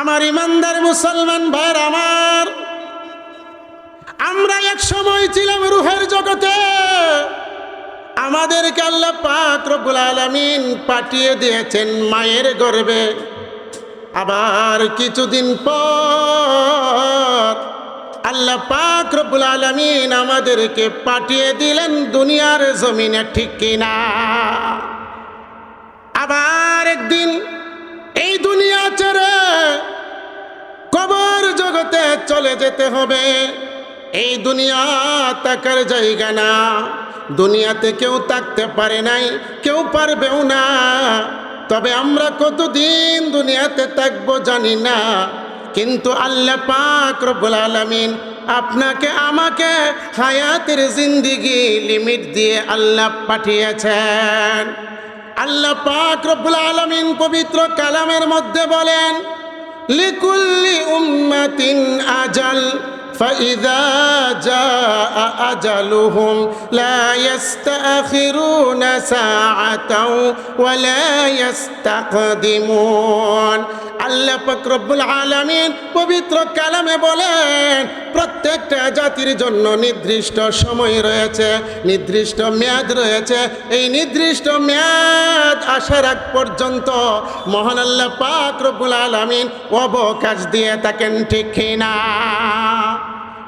আমার ইমানদার মুসলমান ভাইয়ের আমার, আমরা এক সময় ছিলাম রুহের জগতে। আমাদেরকে আল্লাহ পাক রব্বুল আলামিন পাঠিয়ে দিয়েছেন মায়ের গর্বে আবার কিছুদিন পর আল্লাহ পাক রব্বুল আলামিন আমাদেরকে পাঠিয়ে দিলেন দুনিয়ার জমিনে, ঠিক কিনা? আবার একদিন এই দুনিয়া ছেড়ে কবর জগতে চলে যেতে হবে। এই দুনিয়া তাকার জায়গা না। দুনিয়াতে কেউ তাকতে পারে নাই, কেউ পারবেও না। তবে আমরা কতদিন দুনিয়াতে থাকব জানি না। কিন্তু আল্লাহ পাক রব্বুল আলামিন আপনাকে, আমাকে হায়াতের জিন্দিগি লিমিট দিয়ে আল্লাহ পাঠিয়েছেন। আল্লাহ পাক রব্বুল আলামিন পবিত্র কালামের মধ্যে বলেন লিকুল্লি উম্মাতিন আজাল। فإذا جاء أجلهم لا يستأخرون ساعة ولا يستقدمون আল্লাহ পাক রব্বুল আলামিন পবিত্র কালামে বলেন প্রত্যেকটা জাতির জন্য নির্দিষ্ট সময় রয়েছে নির্দিষ্ট মেয়াদ রয়েছে এই নির্দিষ্ট মেয়াদ আসার আগ পর্যন্ত মহান আল্লাহ পাক রব্বুল আলামিন অবকাশ দিয়ে থাকেন ঠিক কিনা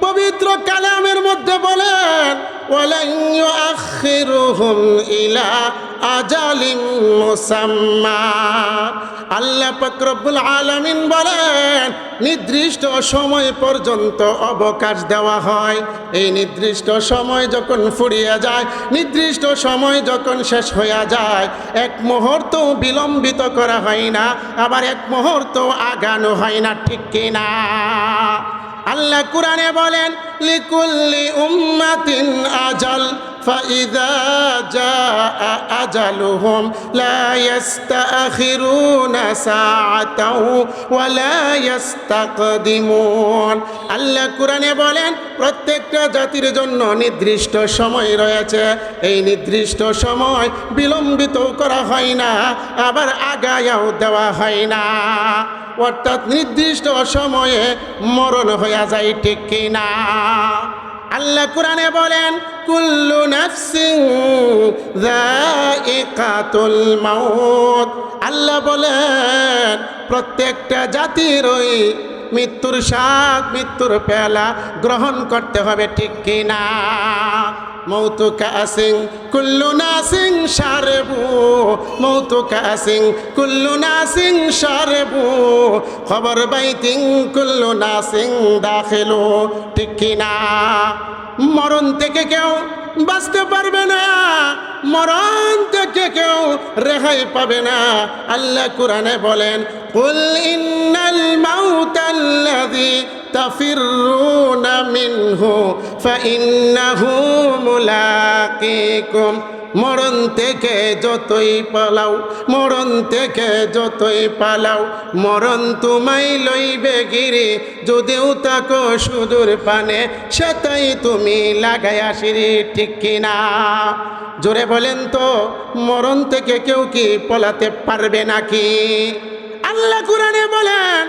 পবিত্র কালামের মধ্যে বলেন ইলা বলেন, নির্দিষ্ট সময় পর্যন্ত অবকাশ দেওয়া হয়। এই নির্দিষ্ট সময় যখন ফুরিয়ে যায়, নির্দিষ্ট সময় যখন শেষ হয়ে যায়, এক মুহূর্ত বিলম্বিত করা হয় না, আবার এক মুহূর্ত আগানো হয় না, ঠিক কিনা? আল্লাহ কোরআনে বলেন লিকুল্লি উম্মাতিন আজাল فإذا جاء أجلهم لا يستأخرون ساعة ولا يستقدمون আল্লাহ কোরআনে বলেন প্রত্যেকটা জাতির জন্য নির্দিষ্ট সময় রয়েছে এই নির্দিষ্ট সময় বিলম্বিত করা হয় না আবার আগায়াও দেওয়া হয় না অর্থাৎ নির্দিষ্ট সময়ে মরণ হইয়া যায় ঠিক কিনা? আল্লাহ কোরআনে বলেন কুল্লু নাফসিং যায়িকাতুল মাউত। আল্লাহ বলেন, প্রত্যেকটা জাতির ওই মৃত্যুর স্বাদ, মৃত্যুর পেলা গ্রহণ করতে হবে, ঠিক কিনা মৌতু কাসিং কুল্লু নাসিং সারেবু মৌতু কাসিং কুল্লু নাসিং সারেবু খবর বাইতিং কুল্লু নাসিং দাখিলু, ঠিক কিনা মরণ থেকে কেউ বাঁচতে পারবে না, মরণ থেকে কেউ রেহাই পাবে না। আল্লাহ কুরআনে বলেন, কুল ইন্নাল মাউতাল্লাযী তাফিরুনা মিনহু ফাইন্নাহু মুলাকিকুম। মরণ থেকে যতই পালাও, মরণ থেকে যতই পালাও, মরণ তোমায় লইবে গিরি। যদিও তাকো সুদূর পানে, সেটাই তুমি লাগাই আসিরি, ঠিক কিনা? জোরে বলেন তো, মরণ থেকে কেউ কি পলাতে পারবে নাকি? আল্লাহ কোরআনে বলেন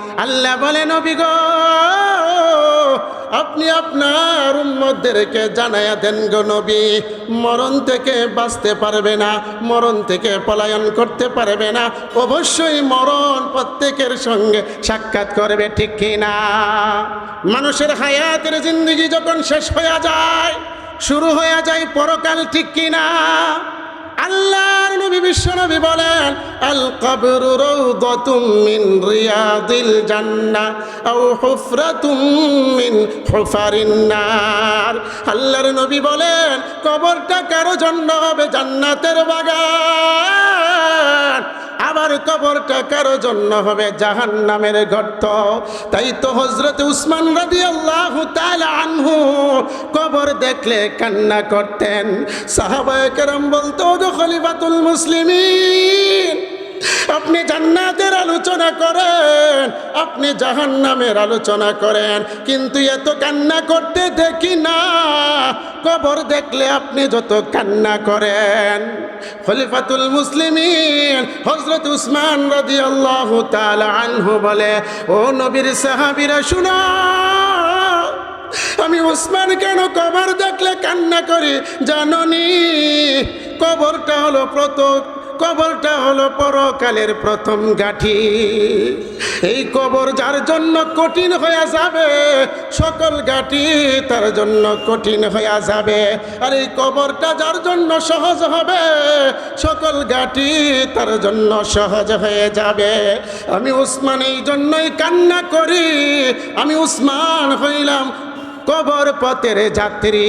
আল্লাহ বলেন নবী গো, আপনি আপনার উম্মতদেরকে জানায়া দেন গো নবী। মরণ থেকে বাঁচতে পারবে না, মরণ থেকে পলায়ন করতে পারবে না। অবশ্যই মরণ প্রত্যেকের সঙ্গে সাক্ষাৎ করবে, ঠিক কিনা মানুষের হায়াতের জিন্দগি যখন শেষ হয়ে যায়, শুরু হয়ে যায় পরকাল, ঠিক কিনা আল্লাহর নবী, বিশ্ব নবী বলেন, আল কবর রৌদাতুম মিন রিয়াদিল জান্নাহ আও হুফরাতুম মিন হুফারিন নার। আল্লাহর নবী বলেন, কবরটা কারও জন্য হবে? জান্নাতের বাগান। আবার কবরটা কারও জন্য হবে জাহান নামের গর্ত। তাই তো হজরত উসমান রাজি আল্লাহ আনহু কবর দেখলে কান্না করতেন। সাহাবায় কেরম বলতো, "ওগো খলিফাতুল মুসলিমিন আপনি জান্নাতের আলোচনা করেন, আপনি জাহান্নামের আলোচনা করেন, কিন্তু এত কান্না করতে দেখি না। কবর দেখলে আপনি যত কান্না করেন। খলিফাতুল মুসলিমিন হজরত উসমান রাদি আল্লাহ আনহু বলে, ও নবীর সাহাবিরা, শুনো। আমি উসমান কেন কবর দেখলে কান্না করি? জাননি। কবরটা হলো প্রথম কবরটা হলো পরকালের প্রথম গাঠি। এই কবর যার জন্য কঠিন হয়ে যাবে, সকল গাঠি তার জন্য কঠিন হয়ে যাবে। আর এই কবরটা যার জন্য সহজ হবে, সকল গাঠি তার জন্য সহজ হয়ে যাবে। আমি উসমান এই জন্যই কান্না করি, আমি উসমান হইলাম কবর পথের যাত্রী।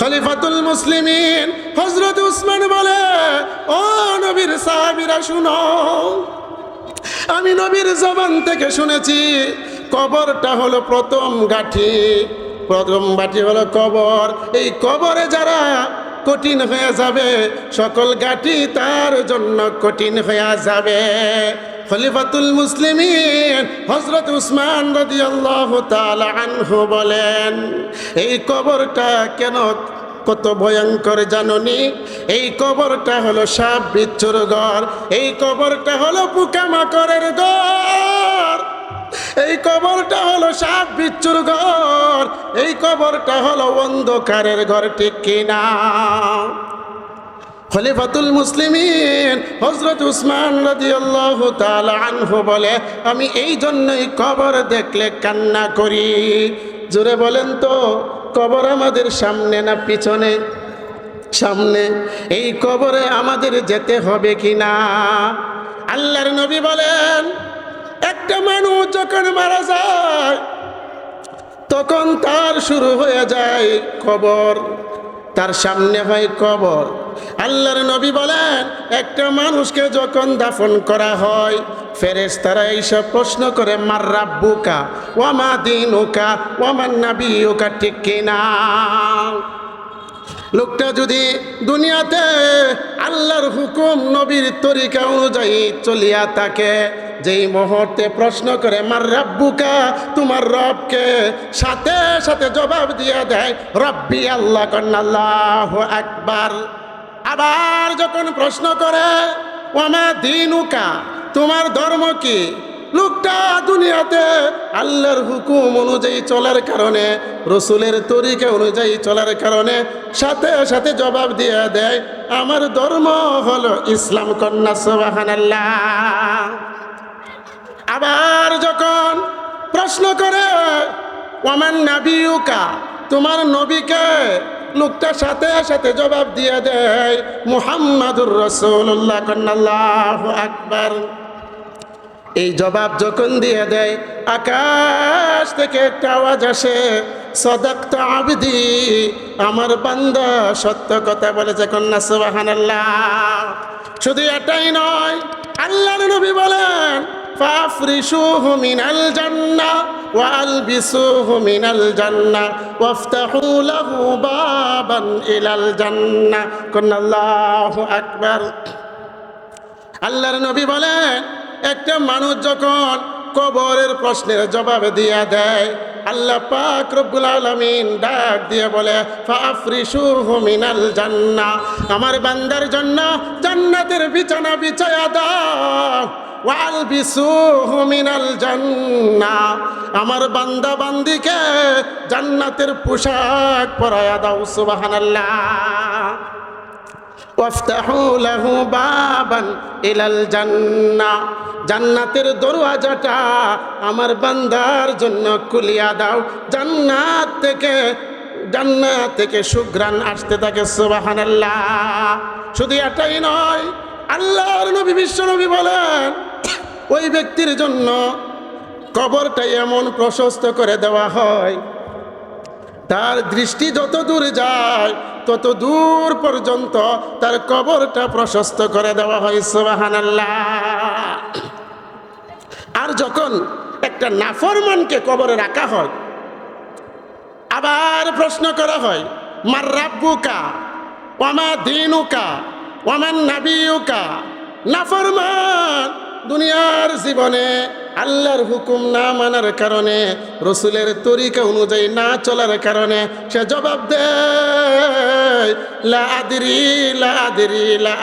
খলিফাতুল মুসলিমিন হজরত উসমান বলে, ও নবীর সাহাবিরা, শুনো। আমি নবীর জবান থেকে শুনেছি, কবরটা হলো প্রথম গাঠি। প্রথম বাটি হলো কবর। এই কবরে যারা কঠিন হয়ে যাবে, সকল গাঠি তার জন্য কঠিন হয়ে যাবে। খলিফাতুল মুসলিমিন হজরত উসমান রদি আল্লাহ আনহু বলেন, এই কবরটা কেন কত ভয়ঙ্কর জাননি? এই কবরটা হলো সাপ বিচ্ছুর ঘর, এই কবরটা হলো পোকামাকড়ের ঘর, এই কবরটা হলো সাপ বিচ্ছুর ঘর, এই কবরটা হলো অন্ধকারের ঘর, ঠিক কিনা? খলিফাতুল মুসলিমিন হজরত উসমান রাদিয়াল্লাহু তাআলা আনহু বলে, আমি এই জন্যই কবর দেখলে কান্না করি। জোরে বলেন তো, কবর আমাদের সামনে না পিছনে? সামনে। এই কবরে আমাদের যেতে হবে কি না? আল্লাহর নবী বলেন, একটা মানুষ যখন মারা যায়, তখন তার শুরু হয়ে যায় কবর। তার সামনে হয় কবর। আল্লাহর নবী বলেন, একটা মানুষকে যখন দাফন করা হয় ফেরেস তারা এইসব প্রশ্ন করে, মার রাব্বুকা? ওয়ামা দিন ওকা ওয়ামান নাবি ওকা ঠিক কিনা? লোকটা যদি দুনিয়াতে আল্লাহর হুকুম নবীর তরিকা অনুযায়ী চলিয়া থাকে, যেই মুহূর্তে প্রশ্ন করে, মার রাব্বুকা? তোমার রবকে সাথে সাথে জবাব দিয়ে দেয়, রব্বি আল্লাহ কন্নাল্লাহ একবার আবার যখন প্রশ্ন করে ওমা দিনুকা? তোমার ধর্ম কি? লোকটা দুনিয়াতে আল্লাহর হুকুম অনুযায়ী চলার কারণে, রসুলের তরিকা অনুযায়ী চলার কারণে সাথে সাথে জবাব দিয়ে দেয়, আমার ধর্ম হলো ইসলাম কন্যা সোবাহান আবার যখন প্রশ্ন করে, ওমান নাবিউকা তোমার নবীকে লোকটা সাথে সাথে জবাব দিয়ে দেয়, মুহাম্মাদুর রসুল্লাহ কন্নাল্লাহ আকবার। এই জবাব যখন দিয়ে দেয়, আকাশ থেকে একটা আওয়াজ আসে সদক্ত আবদি, আমার বান্দা সত্য কথা বলেছে কন্যা সুবাহান শুধু এটাই নয়, আল্লাহর নবী বলেন আল্লাহু আকবার। আল্লাহর নবী বলেন একটা মানুষ যখন কবরের প্রশ্নের জবাব দিয়া দেয়, আল্লাহ পাক রব্বুল আলামিন ডাক দিয়ে বলে ফাফরিশুহু মিনাল জান্না আমার বান্দার জন্য জান্নাতের বিছানা বিছায়া দাও। ওয়াল বিসুহু মিনাল জান্নাহ, আমার বান্দা বান্দিকে জান্নাতের পোশাক পরায়া দাও, সুবহানাল্লাহ। জান্নাতের দরওয়াজাটা আমার বান্দার জন্য খুলিয়া দাও। জান্নাত থেকে জান্নাত থেকে সুগ্রান আসতে থাকে, সুবহানাল্লাহ। শুধু এটাই নয়, আল্লাহর নবী, বিশ্ব নবী বলেন, ওই ব্যক্তির জন্য কবরটা এমন প্রশস্ত করে দেওয়া হয়। তার দৃষ্টি যত দূর যায়, তত দূর পর্যন্ত তার কবরটা প্রশস্ত করে দেওয়া হয়, সুবহানাল্লাহ। আর যখন একটা নাফরমানকে কবরে রাখা হয়, আবার প্রশ্ন করা হয়, মার রাব্বুকা ওয়ামা দিনুকা ওয়ামান নাবিউকা নাফরমান দুনিয়ার জীবনে আল্লাহর হুকুম না মানার কারণে, রসুলের তরিকা অনুযায়ী না চলার কারণে সে জবাব দেয়, লা আদিরি লা আদিরি, লা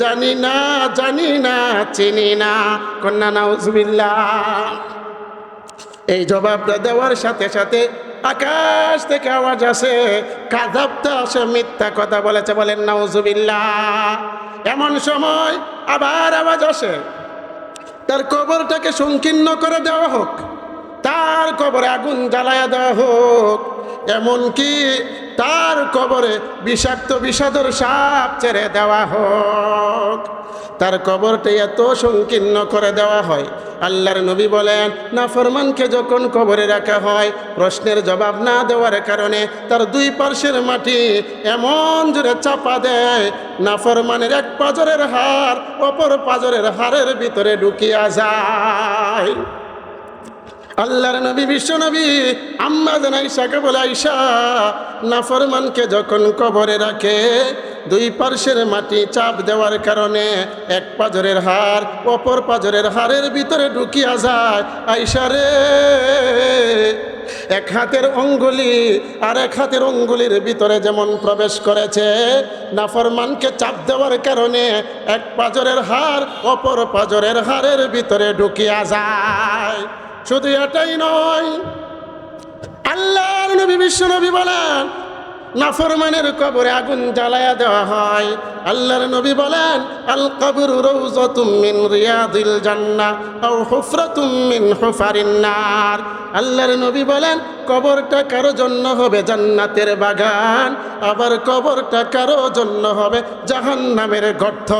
জানি না জানি না, চিনি না, কন্যা নাউজুবিল্লাহ। এই জবাবটা দেওয়ার সাথে সাথে আকাশ থেকে আওয়াজ আসে কাজাবটা আসে, মিথ্যা কথা বলেছে, বলেন, নাউজুবিল্লাহ। এমন সময় আবার আওয়াজ আসে। তার কবরটাকে সংকীর্ণ করে দেওয়া হোক, তার কবরে আগুন জ্বালায়া দেওয়া হোক, এমনকি তার কবরে বিষাক্ত বিষাদর সাপ ছেড়ে দেওয়া হোক। তার কবরটা এত সংকীর্ণ করে দেওয়া হয়। আল্লাহর নবী বলেন না ফরমানকে যখন কবরে রাখা হয়, প্রশ্নের জবাব না দেওয়ার কারণে তার দুই পার্শ্বের মাটি এমন জোরে চাপা দেয় না ফরমানের এক পাজরের হার অপর পাজরের হারের ভিতরে ঢুকিয়া যায়। আল্লাহর নবী, বিশ্ব নবী, আম্মা জান আইসাকে বলে, আইসা, নাফরমানকে যখন কবরে রাখে, দুই পার্শ্বের মাটি চাপ দেওয়ার কারণে এক পাজরের হার অপর পাজরের হারের ভিতরে ঢুকিয়া যায়। আইসা রে, এক হাতের অঙ্গুলি আর এক হাতের অঙ্গুলির ভিতরে যেমন প্রবেশ করেছে, নাফরমানকে চাপ দেওয়ার কারণে এক পাজরের হার অপর পাজরের হারের ভিতরে ঢুকিয়া যায়। শুধু এটাই নয়, আল্লাহর নবী, বিশ্ব নবী বলেন, নাফরমানের কবরে আগুন জ্বালায়া দেওয়া হয়। আল্লাহর নবী বলেন আল কবর মিন রিয়াদিল জান্নাহ আও হুফরাতুম মিন হুফারিন নার। আল্লাহর নবী বলেন, কবরটা কারও জন্য হবে জান্নাতের বাগান, আবার কবরটা কারও জন্য হবে জাহান্নামের গর্ত।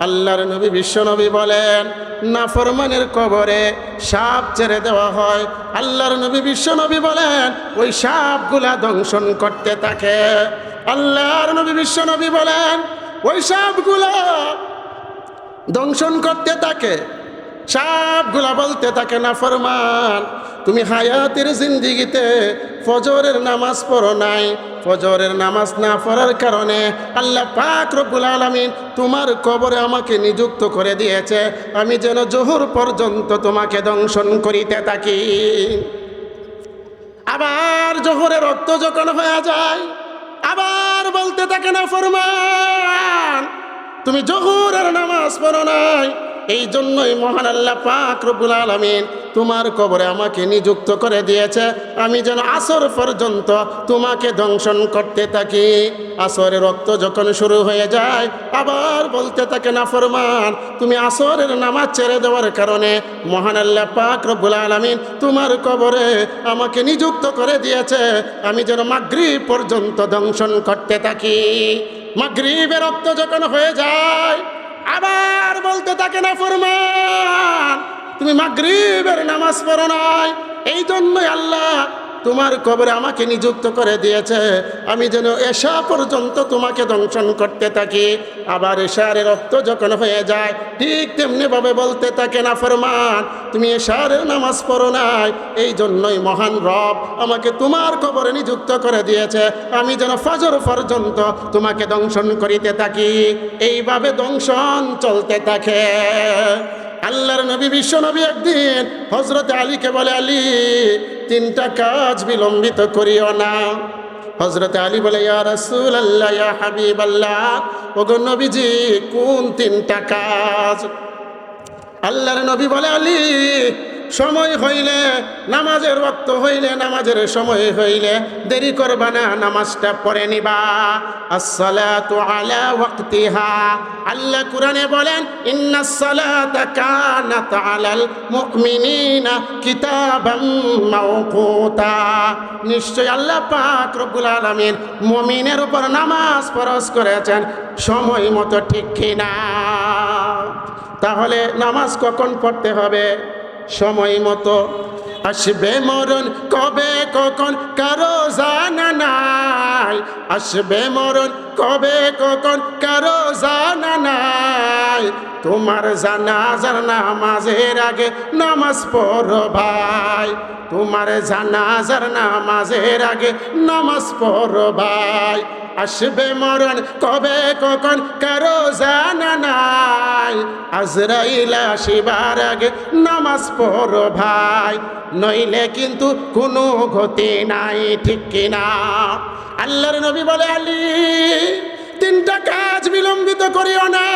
আল্লাহর নবী, বিশ্ব নবী বলেন, নাফরমানের কবরে সাপ ছেড়ে দেওয়া হয়। আল্লাহর নবী, বিশ্ব নবী বলেন, ওই সাপগুলা দংশন করতে থাকে। আল্লাহর নবী, বিশ্ব নবী বলেন, ওই সাপগুলা দংশন করতে থাকে। সাপগুলা বলতে থাকে না ফরমান তুমি হায়াতের জিন্দিগিতে ফজরের নামাজ পড়ো নাই। ফজরের নামাজ না পড়ার কারণে আল্লাহ পাক রব্বুল আলামিন তোমার কবরে আমাকে নিযুক্ত করে দিয়েছে। আমি যেন জোহর পর্যন্ত তোমাকে দংশন করিতে থাকি। আবার জোহরের রক্ত যখন হয়ে যায়, আবার বলতে থাকে না, ফরমান, তুমি জোহরের নামাজ পড়ো নাই এই জন্যই মহান আল্লাহ পাক রব্বুল আলামিন তোমার কবরে আমাকে নিযুক্ত করে দিয়েছে। আমি যেন আসর পর্যন্ত তোমাকে দংশন করতে থাকি। আসরের রক্ত যখন শুরু হয়ে যায়, আবার বলতে থাকে, না ফরমান, তুমি আসরের নামাজ ছেড়ে দেওয়ার কারণে মহান আল্লাহ পাক রব্বুল আলামিন তোমার কবরে আমাকে নিযুক্ত করে দিয়েছে। আমি যেন মাগরি পর্যন্ত দংশন করতে থাকি। মাগরিবের রক্ত যখন হয়ে যায় আবার বলতে থাকে না ফরমান। তুমি মাগরিবের নামাজ পড়ো নাই। এই জন্যই আল্লাহ তোমার কবরে আমাকে নিযুক্ত করে দিয়েছে। আমি যেন এশা পর্যন্ত তোমাকে দংশন করতে থাকি। আবার এশারে রক্ত যখন হয়ে যায়, ঠিক তেমনিভাবে বলতে থাকে, না, ফরমান, তুমি এশারের নামাজ পড়ো নাই। এই জন্যই মহান রব আমাকে তোমার কবরে নিযুক্ত করে দিয়েছে। আমি যেন ফজর পর্যন্ত তোমাকে দংশন করিতে থাকি। এইভাবে দংশন চলতে থাকে। আল্লাহর নবী বিশ্ব নবী একদিন হজরত আলীকে বলে, আলী, তিনটা কাজ বিলম্বিত করিও না। হজরত আলী বলে রাসূল আল্লাহ হাবিব আল্লাহ ওগো নবীজি, কোন তিনটা কাজ? আল্লাহর নবী বলে, আলী সময় হইলে, নামাজের রক্ত হইলে, নামাজের সময় হইলে দেরি করবা না, নামাজটা পড়ে নিবা। আসসালাতু আল্লাহ কুরআনে বলেন আলাল নিশ্চয় আল্লাহ পাক রব্বুল আলামিন মুমিনের উপর নামাজ ফরজ করেছেন, সময় মতো ঠিক কিনা। তাহলে নামাজ কখন পড়তে হবে? সময় মতো আসবে মরণ, কবে, কখন, কারও জানা নাই। আসবে মরণ, কবে, কখন, কারও জানা নাই। তোমার জানা জানাজার নামাজের আগে নামাজ পড়ো ভাই। তোমার জানাজার নামাজের আগে নামাজ পড়ো ভাই। আসবে মরণ কবে কখন কারও জানা নাই। আজরাইলা শিবার আগে নামাজ পড়ো ভাই। নইলে কিন্তু কোনো গতি নাই, ঠিক কিনা? আল্লাহর নবী বলে, আলী, তিনটা কাজ বিলম্বিত করিও না।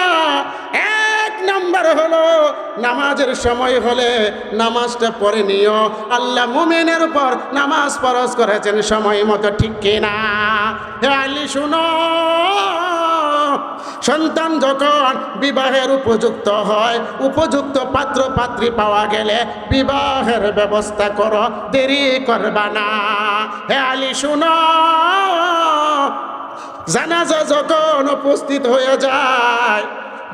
এক নাম্বার হলো নামাজের সময় হলে নামাজটা পড়ে নিও। আল্লাহ মুমিনের উপর নামাজ ফরজ করেছেন সময় মতো, ঠিক কিনা হে আলী, শুনো। সন্তান যখন বিবাহের উপযুক্ত হয়, উপযুক্ত পাত্র পাত্রী পাওয়া গেলে বিবাহের ব্যবস্থা করো, দেরি করবা না। হে আলী, শুনো। জানাজা যখন উপস্থিত হয়ে যায়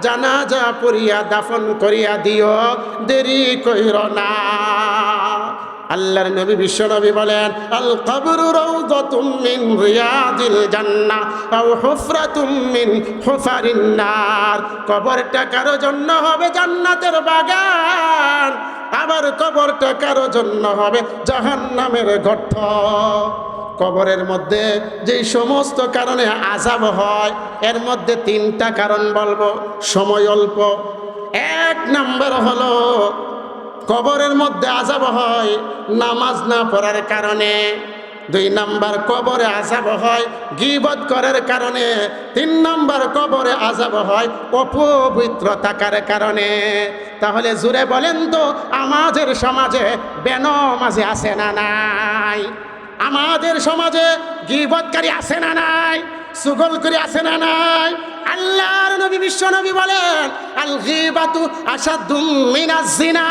জানাজা পড়িয়া দাফন করিয়া দিও, দেরি কইর না। আল্লাহর নবী, বিশ্ব নবী বলেন, আল কবর রাউদাতুম রিয়াদিল জান্নাহ আও হুফরাতুম মিন হুফারিন নার। কবরটা কারও জন্য হবে জান্নাতের বাগান, আবার কবরটা কারও জন্য হবে জাহান্নামের গর্ত। কবরের মধ্যে যেই সমস্ত কারণে আজাব হয়, এর মধ্যে তিনটা কারণ বলব। সময় অল্প। এক নাম্বার হলো, কবরের মধ্যে আজাব হয় নামাজ না পড়ার কারণে। দুই নাম্বার, কবরে আজাব হয় গিবত করার কারণে। তিন নাম্বার, কবরে আজাব হয় অপবিত্র থাকার কারণে। তাহলে জুড়ে বলেন তো, আমাদের সমাজে বেনমাজি আছে না নাই? আমাদের সমাজে গিবৎকারী আছে না নাই? সুগল করে আছে না নাই? আল্লাহর নবী, বিশ্ব নবী বলেন আল গিবাতু আসাদুম মিনাজ জিনা।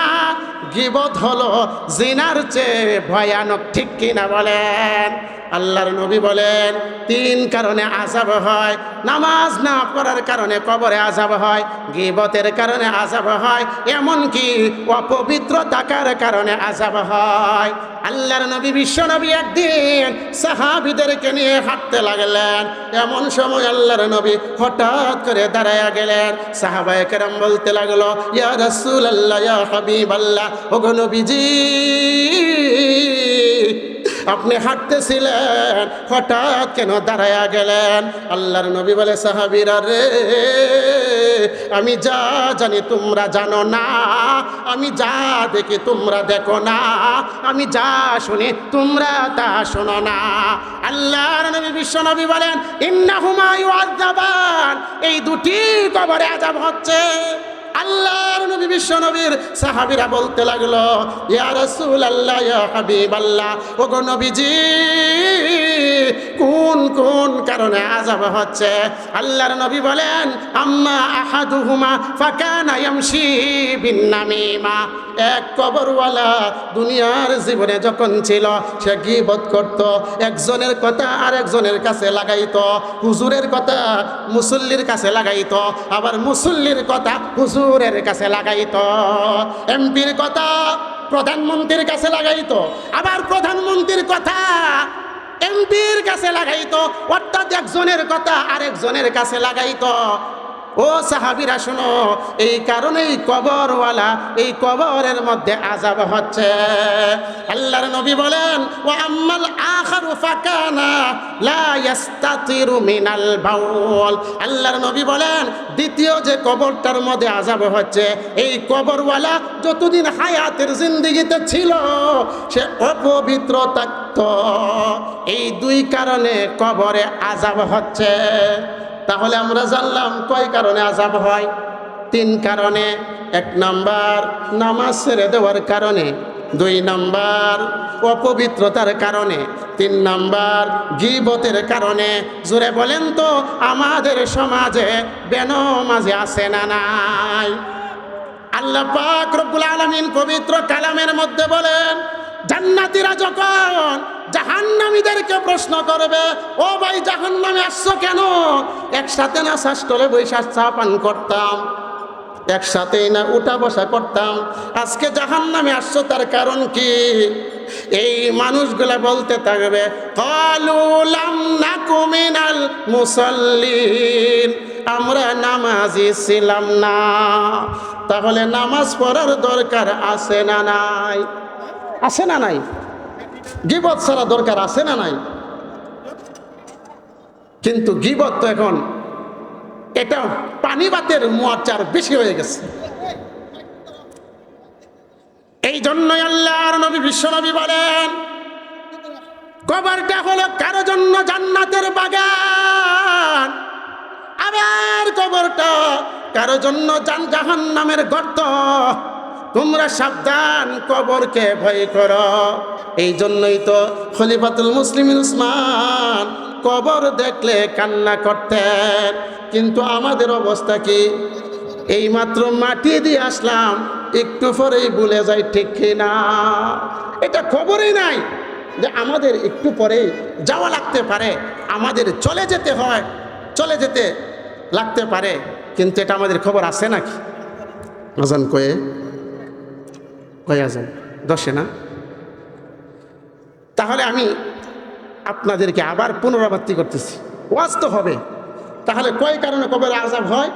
গিবত হলো জিনার চেয়ে ভয়ানক, ঠিক কিনা বলেন? আল্লাহর নবী বলেন, তিন কারণে আজাব হয়। নামাজ না পড়ার কারণে কবরে আজাব হয়, গিবতের কারণে আজাব হয়, এমনকি অপবিত্র থাকার কারণে আজাব হয়। আল্লাহর নবী, বিশ্ব নবী একদিন সাহাবিদেরকে নিয়ে হাঁটতে লাগলেন। এমন সময় আল্লাহর নবী হঠাৎ করে দাঁড়ায়া গেলেন। সাহাবায়ে কেরাম বলতে লাগল, ইয়া রসুল আল্লাহ ইয়া হাবিব আল্লাহ ওগো নবীজি, আপনি হাঁটতেছিলেন, হঠাৎ কেন দাঁড়ায়া গেলেন? আল্লাহর নবী বলে, সাহাবিরা রে আমি যা জানি তোমরা জানো না। আমি যা দেখি তোমরা দেখো না। আমি যা শুনি তোমরা তা শোনো না। আল্লাহর নবী, বিশ্ব নবী বলেন, ইন্নাহুমা আজাবান এই দুটি কবরে আজাব হচ্ছে। আল্লাহর নবী, বিশ্ব নবীর সাহাবীরা বলতে লাগল, ইয়া রাসূল আল্লাহ ইয়া হাবিব আল্লাহ ওগো নবীজি, কোন কোন কারণে আযাব হচ্ছে? আল্লাহর নবী বলেন, আম্মা আহাদুহুমা ফাকানা ইয়ামশি বিন নামিমা এক কবরওয়ালা দুনিয়ার জীবনে যখন ছিল, সে গিবত করত, একজনের কথা আর একজনের কাছে লাগাইত, হুজুরের কথা মুসল্লির কাছে লাগাইত, আবার মুসল্লির কথা হুজুরের কাছে লাগাইত। এমপির কথা প্রধানমন্ত্রীর কাছে লাগাইত। আবার প্রধানমন্ত্রীর কথা এমপির কাছে লাগাইত। অর্থাৎ একজনের কথা আরেকজনের কাছে লাগাইতো। ও সাহাবিরা, শোনো, এই কারণেই কবরওয়ালা এই কবরের মধ্যে আজাব হচ্ছে। আল্লাহর নবী বলেন ও আম্মাল আখারু ফাকানা লা ইয়াস্তাতিরু মিনাল বাউল। আল্লাহর নবী বলেন, দ্বিতীয় যে কবরটার মধ্যে আজাব হচ্ছে, এই কবরওয়ালা যতদিন হায়াতের জিন্দিগিতে ছিল, সে অপবিত্র থাকত। এই দুই কারণে কবরে আজাব হচ্ছে। তাহলে আমরা জানলাম কয় কারণে আজাব হয়? তিন কারণে, এক নাম্বার নামাজ ছেড়ে দেওয়ার কারণে, দুই নাম্বার অপবিত্রতার কারণে, তিন নাম্বার গিবতের কারণে। জোরে বলেন তো, আমাদের সমাজে বেনমাজি আছে না নাই? আল্লাহ পাক রব্বুল আলামিন পবিত্র কালামের মধ্যে বলেন জান্নাতীরা যখন জাহান্নামীদেরকে প্রশ্ন করবে, ও ভাই, জাহান্নামে আসছো কেন? একসাথে না শাস্তলে বৈশাখ চা পান করতাম। একসাথেই না উঠা বসা করতাম। আজকে জাহান নামে আসছো, তার কারণ কি? এই মানুষগুলা বলতে থাকবে কলুলাম না কুমিনাল মুসল্লিন, আমরা নামাজি ছিলাম না। তাহলে নামাজ পড়ার দরকার আছে না নাই? আছে না নাই? গিবত ছাড়া দরকার আছে না নাই? কিন্তু গিবত তো এখন এটা পানি বাতের মোয়াচার বেশি হয়ে গেছে। এই জন্যই আল্লাহর নবী বিশ্বনবী বলেন, কবরটা হলো কারও জন্য জান্নাতের বাগান। আবার কবরটা কারও জন্য জান জাহান নামের গর্ত। তোমরা সাবধান কবরকে ভয় করো। এই জন্যই তো খলিফাতুল মুসলিম উসমান কবর দেখলে কান্না করতেন। কিন্তু আমাদের অবস্থা কি? এইমাত্র মাটি দিয়ে আসলাম, একটু পরেই ভুলে যাই, ঠিক না? এটা খবরই নাই যে আমাদের একটু পরে যাওয়া লাগতে পারে, আমাদের চলে যেতে হয়, চলে যেতে লাগতে পারে। কিন্তু এটা আমাদের খবর আছে নাকি? আজান কয়ে কয়ে আজান দশে না? তাহলে আমি আপনাদেরকে আবার পুনরাবৃত্তি করতেছি। ওয়াজ তো হবে। তাহলে কয় কারণে কবে আজাব হয়?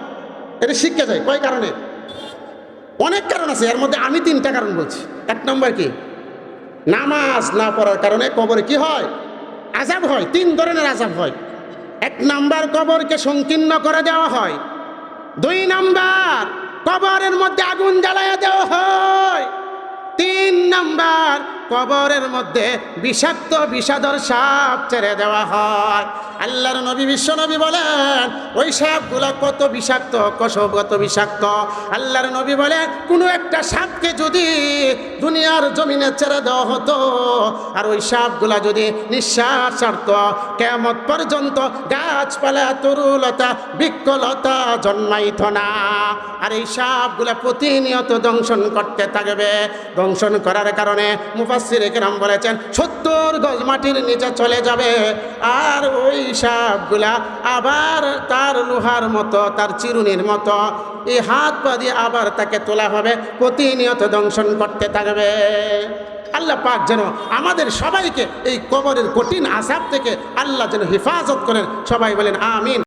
এটা শিক্ষা যায়। কয় কারণে? অনেক কারণ আছে। এর মধ্যে আমি তিনটা কারণ বলছি। এক নম্বর কি? নামাজ না পড়ার কারণে কবরে কি হয়? আজাব হয়। তিন ধরনের আজাব হয়। এক নাম্বার, কবরকে সংকীর্ণ করে দেওয়া হয়। দুই নাম্বার, কবরের মধ্যে আগুন জ্বালায়া দেওয়া হয়। তিন নাম্বার কবরের মধ্যে বিষাক্ত বিষাদর সাপ ছেড়ে দেওয়া হয়। আল্লাহর নবী, বিশ্ব নবী বলেন, ওই সাপগুলো কত বিষাক্ত, কসব কত বিষাক্ত। আল্লাহর নবী বলেন, কোনো একটা সাপকে যদি দুনিয়ার জমিনে ছেড়ে দেওয়া হতো, আর ওই সাপগুলা যদি নিঃশ্বাস ছাড়ত কেমত পর্যন্ত গাছপালা, তরুলতা, বৃক্ষলতা জন্মাইত না। আর এই সাপগুলা প্রতিনিয়ত দংশন করতে থাকবে। দংশন করার কারণে মুফাসির একরাম বলেছেন, সত্তর গজ মাটির নিচে চলে যাবে। আর ওই সাপগুলা আবার তার লোহার মতো, তার চিরুনির মতো এই হাত পা দিয়ে আবার তাকে তোলা হবে, প্রতিনিয়ত দংশন করতে থাকবে। আল্লাহ পাক যেন আমাদের সবাইকে এই কবরের কঠিন আসাব থেকে আল্লাহ যেন হেফাজত করেন। সবাই বলেন, আমিন।